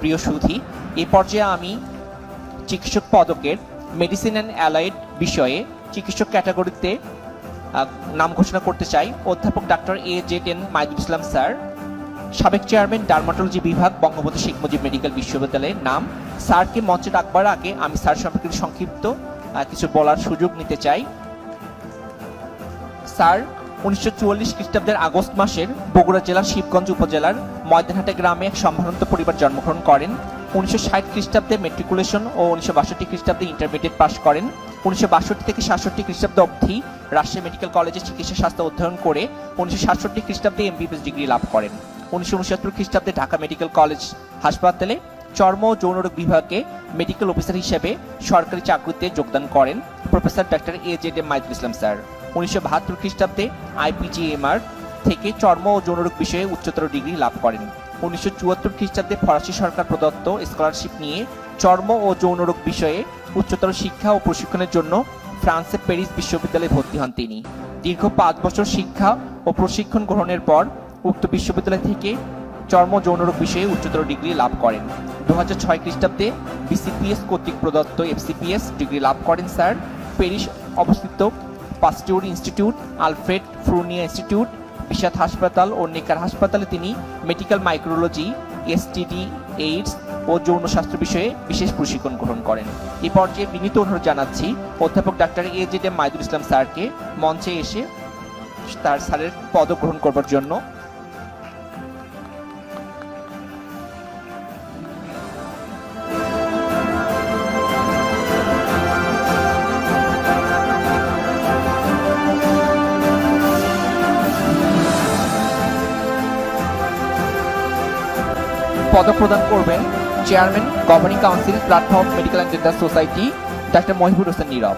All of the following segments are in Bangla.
প্রিয় সুধী, এ পর্যায়ে আমি চিকিৎসক পদকের মেডিসিন অ্যান্ড অ্যালাইড বিষয়ে চিকিৎসক ক্যাটাগরিতে নাম ঘোষণা করতে চাই। অধ্যাপক doctor A Z N Maidul Islam sir, সাবেক চেয়ারম্যান ডার্মাটোলজি বিভাগ, বঙ্গবন্ধু শেখ মুজিব মেডিকেল বিশ্ববিদ্যালয়ের নাম। স্যারকে মঞ্চে ডাকবার আগে আমি স্যার সম্পর্কে সংক্ষিপ্ত কিছু বলার সুযোগ নিতে চাই। স্যার উনিশশো চুয়াল্লিশ খ্রিস্টাব্দের আগস্ট মাসের বগুড়া জেলার শিবগঞ্জ উপজেলার ময়দানহাটে গ্রামে এক সম্ভ্রান্ত পরিবার জন্মগ্রহণ করেন। উনিশশো ষাট খ্রিস্টাব্দে মেট্রিকুলেশন ও উনিশশো বাষট্টি খ্রিস্টাব্দে ইন্টারমিডিয়েট পাশ করেন। উনিশশো বাষট্টি থেকে সাতষট্টি খ্রিস্টাব্দ অবধি রাজশাহী মেডিকেল কলেজে চিকিৎসা শাস্ত্র অধ্যয়ন করে উনিশশো সাতষট্টি খ্রিস্টাব্দে এমবিবিএস ডিগ্রি লাভ করেন। উনিশশো উনসত্তর খ্রিস্টাব্দে ঢাকা মেডিকেল কলেজ হাসপাতালে চর্ম ও যৌনরোগ বিভাগে মেডিকেল অফিসার হিসেবে সরকারি চাকরিতে যোগদান করেন professor doctor A Z M Maidul Islam sir. উনিশশো বাহাত্তর খ্রিস্টাব্দে আইপিজিএমআর থেকে চর্ম ও যৌনরোগ বিষয়ে উচ্চতর ডিগ্রি লাভ করেন। উনিশশো চুয়াত্তর খ্রিস্টাব্দে ফরাসি সরকার প্রদত্ত স্কলারশিপ নিয়ে চর্ম ও যৌনরোগ বিষয়ে উচ্চতর শিক্ষা ও প্রশিক্ষণের জন্য ফ্রান্সের প্যারিস বিশ্ববিদ্যালয়ে ভর্তি হন তিনি। দীর্ঘ পাঁচ বছর শিক্ষা ও প্রশিক্ষণ গ্রহণের পর উক্ত বিশ্ববিদ্যালয় থেকে চর্ম যৌনরোগ বিষয়ে উচ্চতর ডিগ্রি লাভ করেন। দু হাজার ছয় খ্রিস্টাব্দে বিসিপিএস কর্তৃক প্রদত্ত এফসিপিএস ডিগ্রি লাভ করেন স্যার। প্যারিস অবস্থিত Pasteur institute, Alfred Fournier institute Bichat হাসপাতাল ও নেকার হাসপাতালে তিনি মেডিকেল মাইক্রোলজি, এসটিডি, এইডস ও যৌন স্বাস্থ্য বিষয়ে বিশেষ প্রশিক্ষণ গ্রহণ করেন। এ পর্যায়ে বিনীত অনুরোধ জানাচ্ছি, অধ্যাপক doctor A Z M Maidul Islam স্যারকে মঞ্চে এসে তার স্যারের পদ গ্রহণ করবার জন্য পদক প্রদান করবেন chairman governing council platform medical and society doctor Mohibur Hossain Nirob.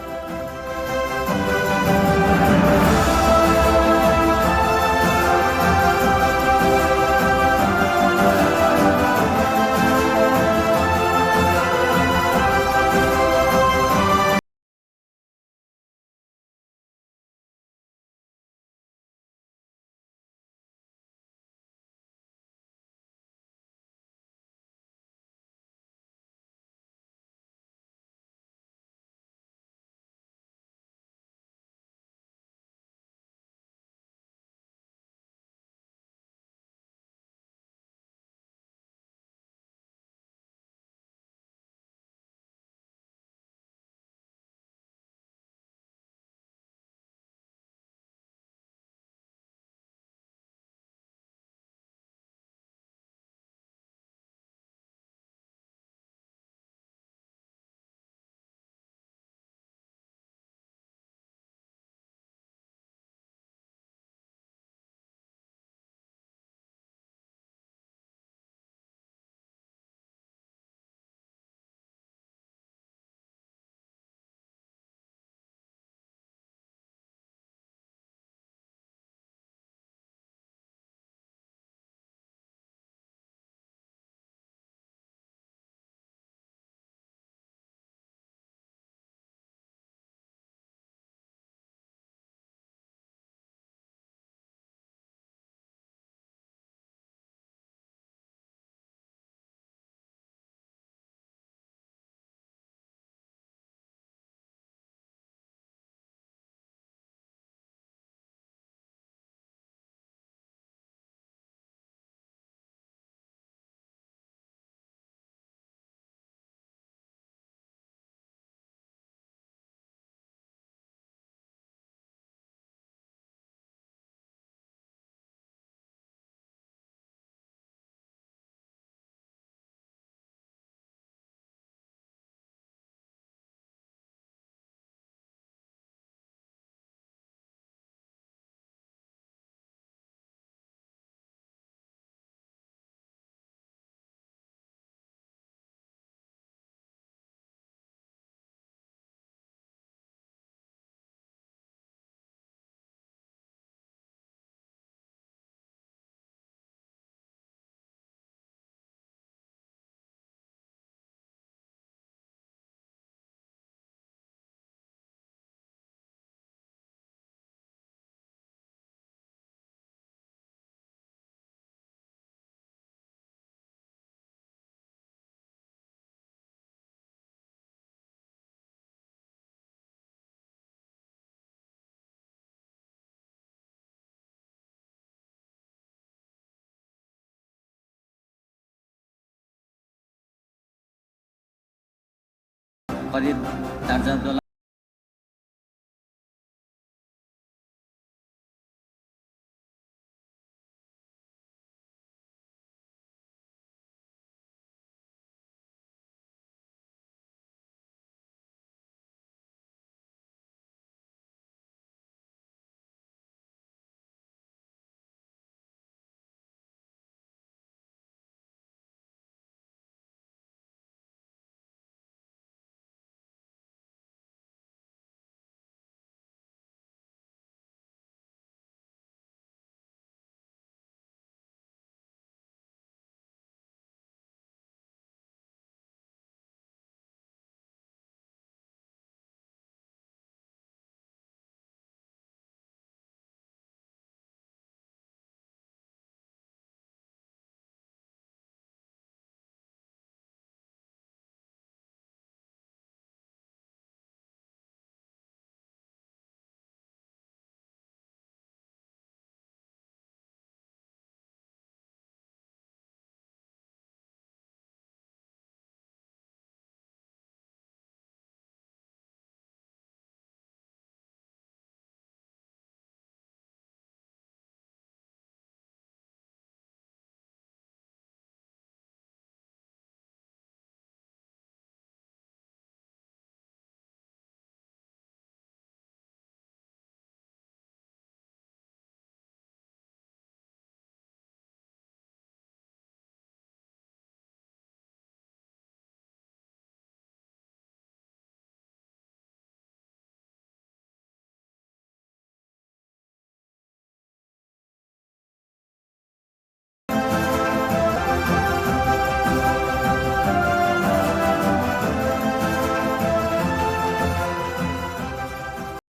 Farid দারজাদুল